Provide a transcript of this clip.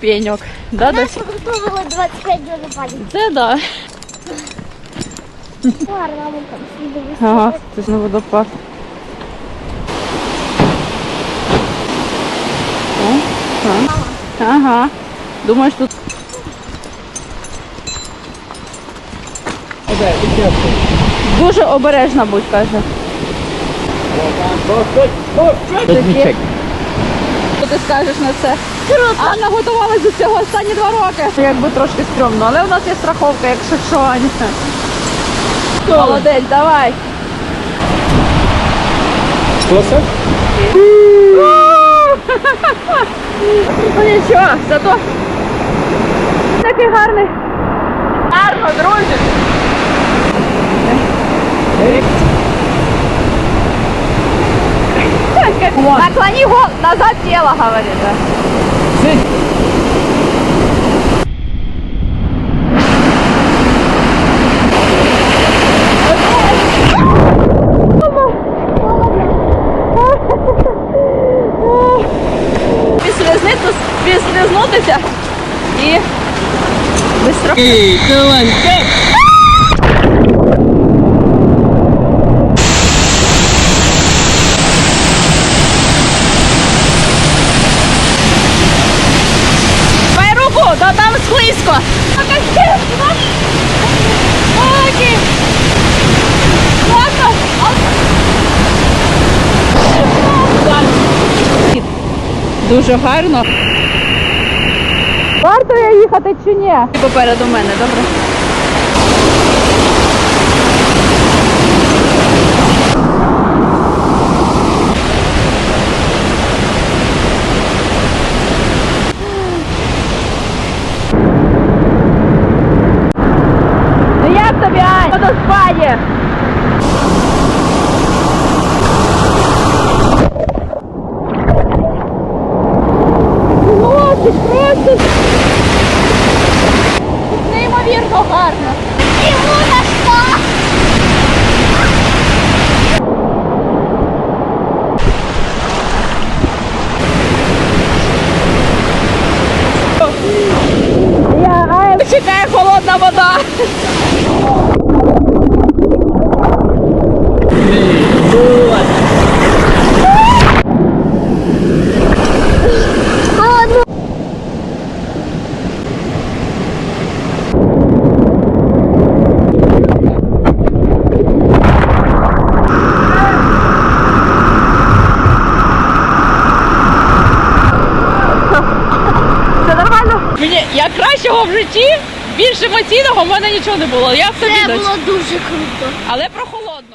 Пеньок. Да, Нас Дося? готовили 25 водопадів. Це да. Гарно, вон там. Ага, це ж на водопад. О, ага. ага. Думаєш, тут дуже обережна будь, каже. Що ти скажеш на це? Круто! Анна готувалась до цього останні два роки. Якби трошки стрьомно, але у нас є страховка, якщо що. Аня. Молодець, давай. Класе? Ну нічого, зато такий гарний. Гарно, друзі. Наклони голову назад тело, говорит. да. Підслизнутися і быстро. Ей, руку, да там склизько. Дуже гарно. Варто я їхати чи ні? Попереду мене, добре? Як тобі, Ань? Хлопці, гарно. Йому за що? Чекає холодна вода. Це нормально? Мені я кращого в житті, більш емоційного в мене нічого не було. Я Це було дуже круто. Але прохолодно.